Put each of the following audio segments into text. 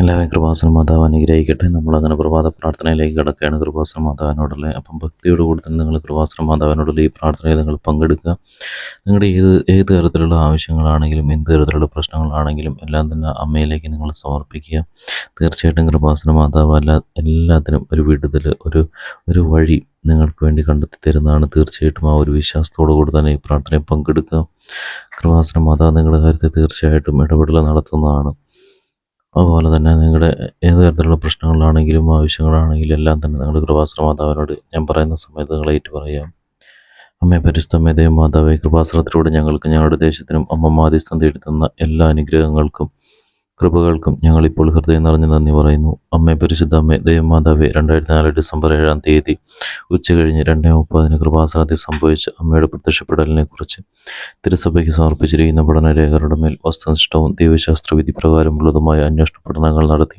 എല്ലാവരും കൃപാസന മാതാവ് അനുഗ്രഹിക്കട്ടെ. നമ്മളങ്ങനെ പ്രഭാത പ്രാർത്ഥനയിലേക്ക് കിടക്കുകയാണ്. കൃപാസന മാതാവിനോടുള്ള അപ്പം ഭക്തിയോട് കൂടി തന്നെ നിങ്ങൾ കൃപാസന മാതാവിനോടുള്ള ഈ പ്രാർത്ഥനയിൽ നിങ്ങൾ പങ്കെടുക്കുക. നിങ്ങളുടെ ഏത് ഏത് തരത്തിലുള്ള ആവശ്യങ്ങളാണെങ്കിലും എന്ത് തരത്തിലുള്ള പ്രശ്നങ്ങളാണെങ്കിലും എല്ലാം തന്നെ അമ്മയിലേക്ക് നിങ്ങൾ സമർപ്പിക്കുക. തീർച്ചയായിട്ടും കൃപാസന മാതാവ് എല്ലാ എല്ലാത്തിനും ഒരു വിടുതൽ ഒരു ഒരു വഴി നിങ്ങൾക്ക് വേണ്ടി കണ്ടെത്തി തരുന്നതാണ്. തീർച്ചയായിട്ടും ആ ഒരു വിശ്വാസത്തോടു കൂടി തന്നെ ഈ പ്രാർത്ഥനയിൽ പങ്കെടുക്കുക. കൃപാസന മാതാവ് നിങ്ങളുടെ കാര്യത്തിൽ തീർച്ചയായിട്ടും ഇടപെടൽ നടത്തുന്നതാണ്. അതുപോലെ തന്നെ നിങ്ങളുടെ ഏത് തരത്തിലുള്ള പ്രശ്നങ്ങളാണെങ്കിലും ആവശ്യങ്ങളാണെങ്കിലും എല്ലാം തന്നെ നിങ്ങളുടെ കൃപാശ്ര മാതാവിനോട് ഞാൻ പറയുന്ന സമയത്ത് നിങ്ങൾ ഏറ്റു പറയാം അമ്മേ പരിശുദ്ധമേ ദൈവം മാതാവേ കൃപാശ്രത്തിലൂടെ ഞങ്ങൾക്ക് ഞങ്ങളുടെ ദേശത്തിനും അമ്മ മാധ്യസ്ഥം തേടി എല്ലാ അനുഗ്രഹങ്ങൾക്കും കൃപകൾക്കും ഞങ്ങളിപ്പോൾ ഹൃദയം നിറഞ്ഞ് നന്ദി പറയുന്നു. അമ്മേ പരിശുദ്ധ അമ്മേ ദൈവമാതാവേ രണ്ടായിരത്തി നാല് ഡിസംബർ ഏഴാം തീയതി ഉച്ച കഴിഞ്ഞ് രണ്ടേ മുപ്പതിന് കൃപാസനത്തിൽ സംഭവിച്ച അമ്മയുടെ പ്രത്യക്ഷപ്പെടലിനെ കുറിച്ച് തിരുസഭയ്ക്ക് സമർപ്പിച്ചിരിക്കുന്ന പഠനരേഖകളുടെ മേൽ വസ്തുനിഷ്ഠവും ദൈവശാസ്ത്ര വിധി പ്രകാരമുള്ളതുമായ അന്വേഷണ പഠനങ്ങൾ നടത്തി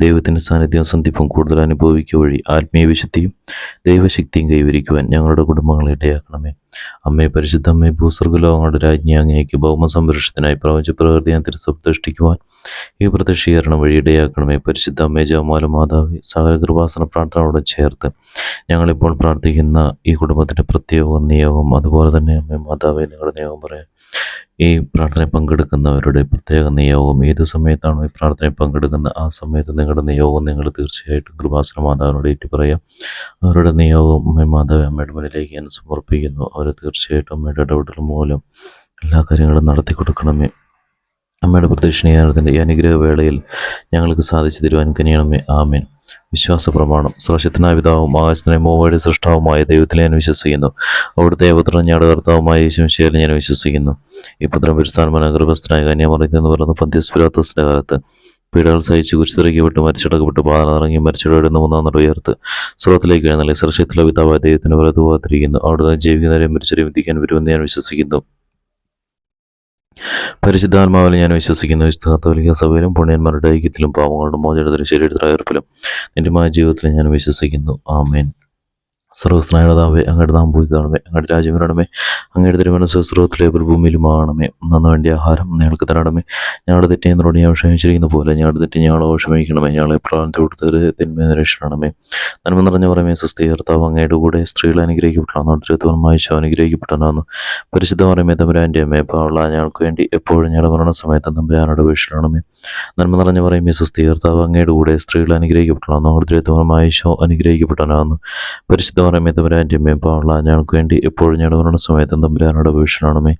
ദൈവത്തിന്റെ സാന്നിധ്യം സന്ധിപ്പും കൂടുതൽ അനുഭവിക്കുക വഴി ആത്മീയ വിശുദ്ധിയും ദൈവശക്തിയും കൈവരിക്കുവാൻ ഞങ്ങളുടെ കുടുംബങ്ങളെ ഇടയാക്കണമേ. അമ്മയെ പരിശുദ്ധ അമ്മേ ഭൂസ്വർഗലോകങ്ങളുടെ രാജ്ഞി അങ്ങേക്ക് ഭൗമ സംരക്ഷണത്തിനായി പ്രപഞ്ച പ്രകൃതിയെ തിരുസൃഷ്ടിക്കുവാൻ ഈ പ്രത്യക്ഷീകരണം വഴി ഇടയാക്കണമേ. പരിശുദ്ധ അമ്മയെ ജവമാല മാതാവി സകല കൃപാസന പ്രാർത്ഥനയോടെ ചേർത്ത് ഞങ്ങളിപ്പോൾ പ്രാർത്ഥിക്കുന്ന ഈ കുടുംബത്തിന്റെ പ്രത്യേകവും നിയോഗം. അതുപോലെ തന്നെ അമ്മേ മാതാവേ നിങ്ങളുടെ നിയോഗം പറയാം. ഈ പ്രാർത്ഥനയിൽ പങ്കെടുക്കുന്നവരുടെ പ്രത്യേക നിയോഗം. ഏത് സമയത്താണോ ഈ പ്രാർത്ഥനയിൽ പങ്കെടുക്കുന്ന ആ സമയത്ത് നിങ്ങളുടെ നിയോഗം നിങ്ങൾ തീർച്ചയായിട്ടും കൃപാസന മാതാവിനോട് ഏറ്റു പറയാം അവരുടെ നിയോഗം മാതാവ് അമ്മയുടെ മുന്നിലേക്ക് ഞാൻ സമർപ്പിക്കുന്നു. അവർ തീർച്ചയായിട്ടും അമ്മയുടെ ഇടപെടൽ മൂലം എല്ലാ കാര്യങ്ങളും നടത്തി കൊടുക്കണമേ അമ്മയുടെ പ്രത്യക്ഷണീകരണത്തിന്റെ ഈ അനുഗ്രഹ വേളയിൽ ഞങ്ങൾക്ക് സാധിച്ചു തരുവാൻ കനിയണമേ. ആമേൻ. വിശ്വാസ പ്രമാണം. സുരക്ഷിതനായ പിതാവും ആകാശത്തിനെ മൂവയുടെ സൃഷ്ടാവുമായ ദൈവത്തിൽ ഞാൻ വിശ്വസിക്കുന്നു. അവിടുത്തെ പുത്രൻ ഞങ്ങളുടെ കർത്താവുമായ യേശുശേലും ഞാൻ വിശ്വസിക്കുന്നു. ഈ പുത്രൻ പരിസ്ഥാനമായ ഗർഭസ്ഥനായ കന്യാമറിഞ്ഞെന്ന് പറയുന്ന പന്ത്യസ്പുരാത്തസിന്റെ കാലത്ത് പീഡകൾ സഹിച്ച് കുരിശിറക്കപ്പെട്ട് മരിച്ചടക്കപ്പെട്ട്. പാതന ഇറങ്ങി മരിച്ചടയുടെ മൂന്നാം നട ഉയർത്ത് സ്രോത്തിലേക്ക് എഴുന്നള്ളി. സർശത്തിലെ പിതാവായ ദൈവത്തിന് വലതുപോകാതിരിക്കുന്നു അവിടുന്ന് ജീവിക്കുന്നവരെ മരിച്ചവരെ വിധിക്കാൻ വരുമെന്ന് ഞാൻ വിശ്വസിക്കുന്നു. പരിശുദ്ധാത്മാവിൽ ഞാൻ വിശ്വസിക്കുന്നു. വിശുദ്ധ കത്തോലിക്ക സഭയിലും പുണ്യന്മാരുടെ ഐക്യത്തിലും പാവങ്ങളുടെ മോചനത്തിലും ശരീരത്തിലും എന്റെ മായ ജീവിതത്തിൽ ഞാൻ വിശ്വസിക്കുന്നു. ആമേൻ. സർവസ്നായണതാവേ അങ്ങയുടെ നാം പൂജിതാണമേ അങ്ങയുടെ രാജ്യം വരണമേ അങ്ങയുടെ തിരുമന സ്വസ്രോത്തിലെ ഭൂമിയിലുമാണമേ നന്നു വേണ്ടി ആഹാരം ഞങ്ങൾക്ക് തരണമേ. ഞങ്ങളുടെ തെറ്റിയെന്നോട് ഞാൻ ക്ഷമിച്ചിരിക്കുന്ന പോലെ ഞങ്ങളുടെ തെറ്റി ഞങ്ങളെ ക്ഷമിക്കണമേ ഞങ്ങളെ പ്രാണത്തെ കൊടുത്തവരെ തിന്മേ രക്ഷണമേ നന്മ നിറഞ്ഞ പറയുമേ സുസ്ഥി കർത്താവ് അങ്ങയുടെ കൂടെ സ്ത്രീകൾ അനുഗ്രഹിക്കപ്പെട്ടാണ് ചരിത്രമായി ശോ അനുഗ്രഹിക്കപ്പെട്ടാണ് പരിശുദ്ധ പറയുമേ തമ്പുരാന്റെ അമ്മേ പാവള ഞങ്ങൾക്ക് വേണ്ടി എപ്പോഴും ഞങ്ങളുടെ മരണ സമയത്ത് തമ്പുരാനോട് വീക്ഷണമേ നന്മ നിറഞ്ഞ പറയുമേ സുസ്ഥി കർത്താവ് അങ്ങയുടെ കൂടെ സ്ത്രീകൾ അനുഗ്രഹിക്കപ്പെട്ടാണ് മായിച്ചോ ശോ പരിശുദ്ധ പറയുമേ തമ്പുരാന്റെ അമ്മേ പാവള ഞങ്ങൾക്ക് വേണ്ടി എപ്പോഴും മരണ സമയത്ത് തമ്പുരാനോട് വീക്ഷണമേ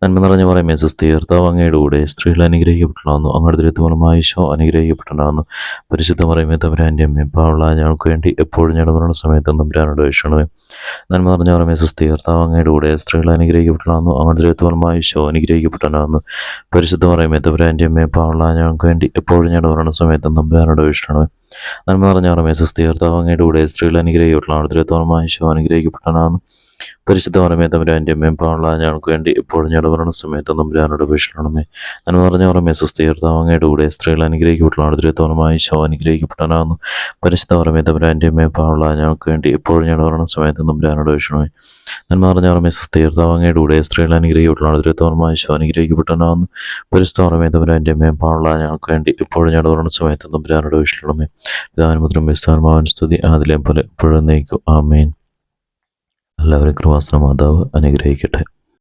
നന്മ നിറഞ്ഞ പറയും സുസ്ഥി കർത്താവ് അങ്ങയുടെ കൂടെ സ്ത്രീകൾ അനുഗ്രഹിക്കപ്പെട്ടാണ് അങ്ങയുടെ ദരിദ്രമായ ഈശോ അനുഗ്രഹിക്കപ്പെട്ടാണ് പരിശുദ്ധ പറയുമേ തമ്പുരാന്റെ അമ്മ പാവള ഞങ്ങൾക്ക് വേണ്ടി എപ്പോഴും ഞടമരണ മരണ സമയത്ത് തമ്പുരാനോട് വീക്ഷണമേ നന്മ നിറഞ്ഞ പറയും സുസ്ഥി കർത്താവ് അങ്ങയുടെ കൂടെ സ്ത്രീകൾ അനുഗ്രഹിക്കപ്പെട്ടാണ് അങ്ങയുടെ ദരിദ്രമായ ഈശോ അനുഗ്രഹിക്കപ്പെട്ടാണ് പരിശുദ്ധ പറയുമേ തമ്പുരാന്റെ അമ്മ പാവള ഞങ്ങൾക്ക് വേണ്ടി എപ്പോഴും ഞടമരണ മരണ സമയത്ത് തമ്പുരാനോട് വീക്ഷണമേ നന്മ നിറഞ്ഞ പറയും സുസ്ഥി കർത്താവ് അങ്ങയുടെ കൂടെ സ്ത്രീകൾ അനുഗ്രഹിക്കപ്പെട്ടുള്ള ദരിദ്രമായ ആയുഷോ അനുഗ്രഹിക്കപ്പെട്ടാണ് പരിശുദ്ധ പറമേ തമ്പുരാന്റെ അമ്മയും പാവള ഞങ്ങൾക്ക് വേണ്ടി എപ്പോഴും ഞങ്ങളുടെ മരണ സമയത്ത് തമ്പുരാനോട് അപേക്ഷിക്കണമേ. നന്മ പറഞ്ഞ പറമേ സുസ്ഥീർത്താവങ്ങയുടെ കൂടെ സ്ത്രീകൾ അനുഗ്രഹിക്കപ്പെട്ടുള്ള ദരിദ്രമായ ഈശോ അനുഗ്രഹിക്കപ്പെട്ടാനാകുന്നു. പരിശുദ്ധ പറമേ തമ്പുരാന്റെ അമ്മയും പാവള ഞങ്ങൾക്ക് വേണ്ടി എപ്പോഴും ഞങ്ങളുടെ മരണ സമയത്ത് തമ്പുരാനോട് അപേക്ഷിക്കണമേ. നന്മ പറഞ്ഞ പറമേ സുസ്ഥീർത്താവങ്ങയുടെ കൂടെ സ്ത്രീകൾ അനുഗ്രഹിക്കപ്പെട്ടുള്ള ദരിദ്രമായ ഈശോ അനുഗ്രഹിക്കപ്പെട്ടാനാകുന്നു. പരിശുദ്ധ പറമേ തമ്പുരാന്റെ അമ്മയും പാവള ഞങ്ങൾക്ക് വേണ്ടി എപ്പോഴും ഞങ്ങളുടെ മരണ സമയത്ത് തമ്പുരാനോട് അപേക്ഷിക്കണമേ. പ്രധാനമന്ത്രി സ്ഥാനമാവൻ സ്തുതി. അതിലെ പോലെ എപ്പോഴും നയിക്കും ആമേൻ. എല്ലാവരും കൃപാസന മാതാവ് അനുഗ്രഹിക്കട്ടെ.